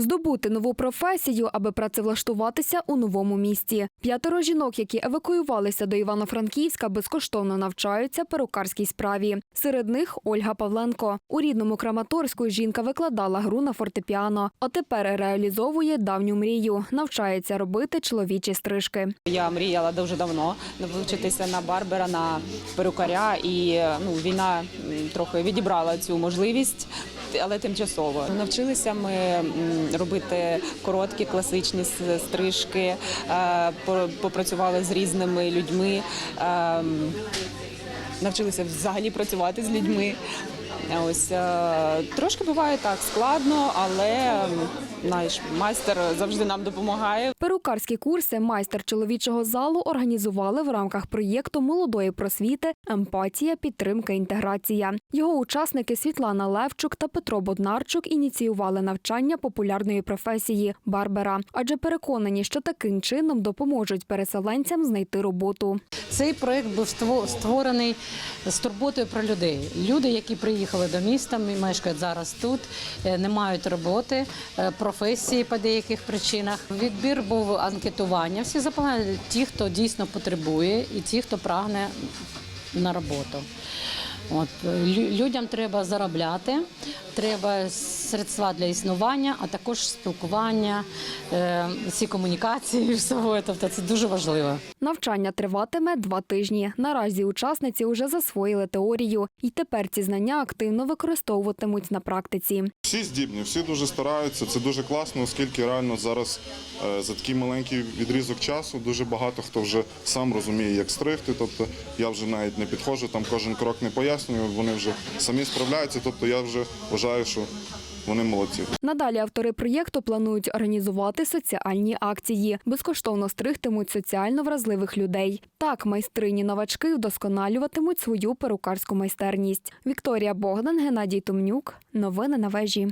Здобути нову професію, аби працевлаштуватися у новому місті. П'ятеро жінок, які евакуювалися до Івано-Франківська, безкоштовно навчаються перукарській справі. Серед них Ольга Павленко. У рідному Краматорську жінка викладала гру на фортепіано, а тепер реалізовує давню мрію. Навчається робити чоловічі стрижки. Я мріяла дуже давно навчитися на барбера, на перукаря, і ну, війна трохи відібрала цю можливість, але тимчасово. Навчилися ми робити короткі класичні стрижки, е, попрацювали з різними людьми, е, навчилися взагалі працювати з людьми. Ось е, трошки буває так складно, але наш майстер завжди нам допомагає. Перукарські курси майстер чоловічого залу організували в рамках проєкту молодої просвіти Емпатія, підтримка, інтеграція. Його учасники Світлана Левчук та Петро Боднарчук ініціювали навчання популярної професії барбера, адже переконані, що таким чином допоможуть переселенцям знайти роботу. Цей проект був ство- створений з турботою про людей. Люди, які приїхали до міста, мешкають зараз тут, е, не мають роботи, е, професії по деяких причинах. Відбір був анкетування. Всі заповнили ті, хто дійсно потребує, і ті, хто прагне на роботу. От е, людям треба заробляти, треба средства для існування, а також спілкування, е, всі комунікації, всього. Тобто це дуже важливо. Навчання триватиме два тижні. Наразі учасниці вже засвоїли теорію, і тепер ці знання активно використовуватимуть на практиці. Всі здібні, всі дуже стараються. Це дуже класно, оскільки реально зараз е, за такий маленький відрізок часу дуже багато хто вже сам розуміє, як стригти. Тобто я вже навіть не підходжу, там кожен крок не пояснюю. Вони вже самі справляються. Тобто я вже вважаю, що вони молодці. Надалі автори проєкту планують організувати соціальні акції. Безкоштовно стригтимуть соціально вразливих людей. Так майстрині новачки вдосконалюватимуть свою перукарську майстерність. Вікторія Богдан, Геннадій Тумнюк. Новини на вежі.